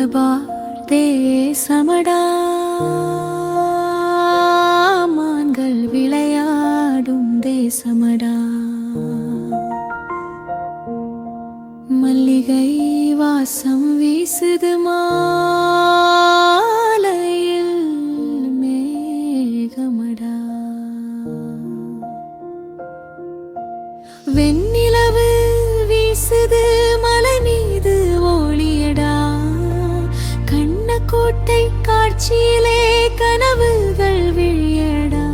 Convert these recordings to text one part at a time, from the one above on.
மலபார் தேசமடா மான்கள் விளையாடும் தேசமடா. மல்லிகை வாசம் வீசுதுமா. கோட்டை காட்சியிலே கனவுகள் விழியடா.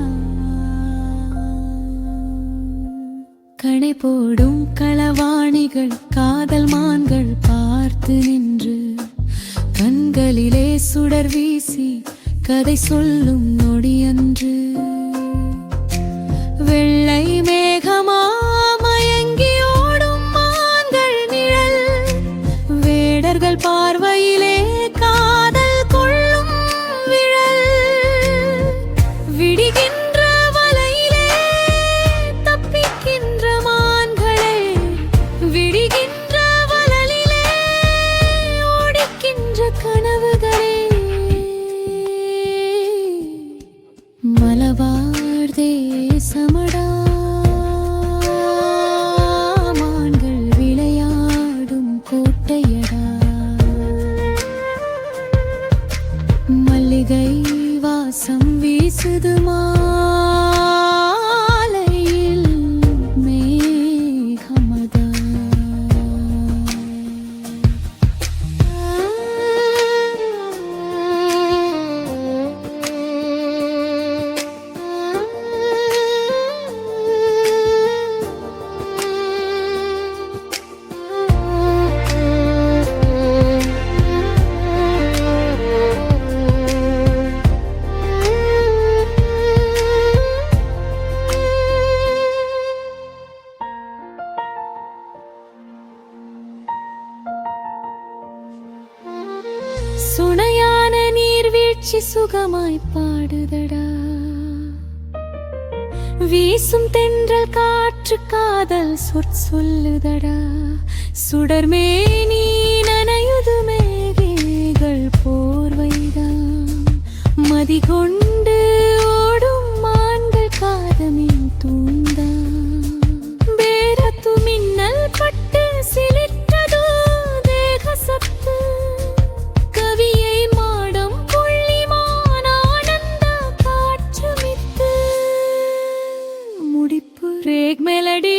கடை போடும் களவாணிகள் காதல் மான்கள் பார்த்து நின்று கண்களிலே சுடர் வீசி கதை சொல்லும் நொடியன்று. வெள்ளை மேகமா மயங்கி ஓடும் மான்கள் நிழல் வேடர்கள் பார் ரசம் வீசுதுமா? நீர்வீழ்ச்சி சுகமாய் பாடுதடா வீசும் தென்றல் காற்று காதல் சொற் சொல்லுதடா சுடர்மேனி రేగ్ మెలడీ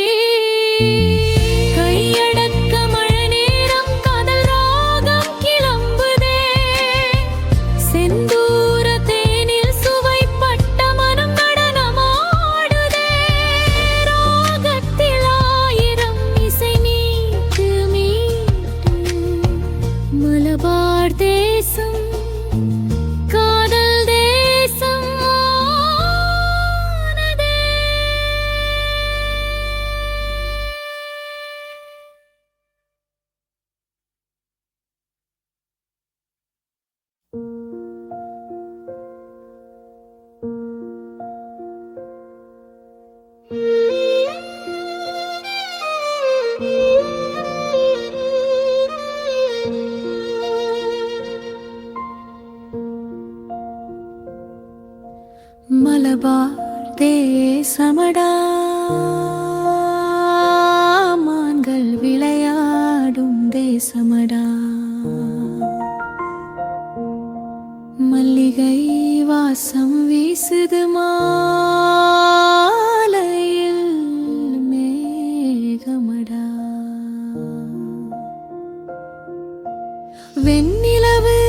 மலபார் தேசமடா. மான்கள் விளையாடும் தேசமடா. மல்லிகை வாசம் வீசுது மாலையில் மேகமடா. வெண்ணிலவு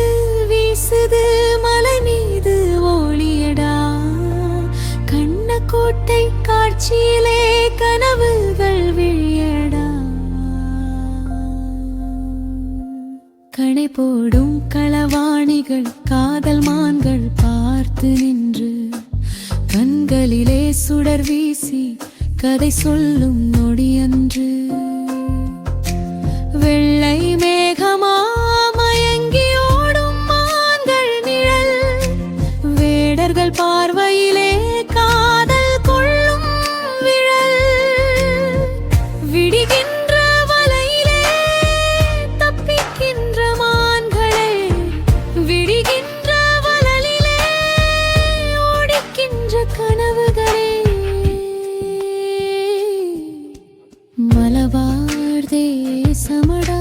கோட்டை காட்சியிலே கனவுகள் விழியடா. கடை போடும் களவாணிகள் காதல் மான்கள் பார்த்து நின்று கண்களிலே சுடர் வீசி கதை சொல்லும் நொடியன்று. வெள்ளை மேகமா மயங்கி ஓடும் மான்கள் நிழல் வேடர்கள் பார் வசமடா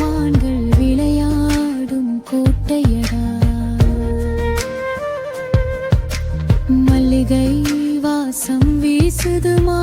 மான்கள் விளையாடும் கோட்டையடா. மல்லிகை வாசம் வீசுதுமா?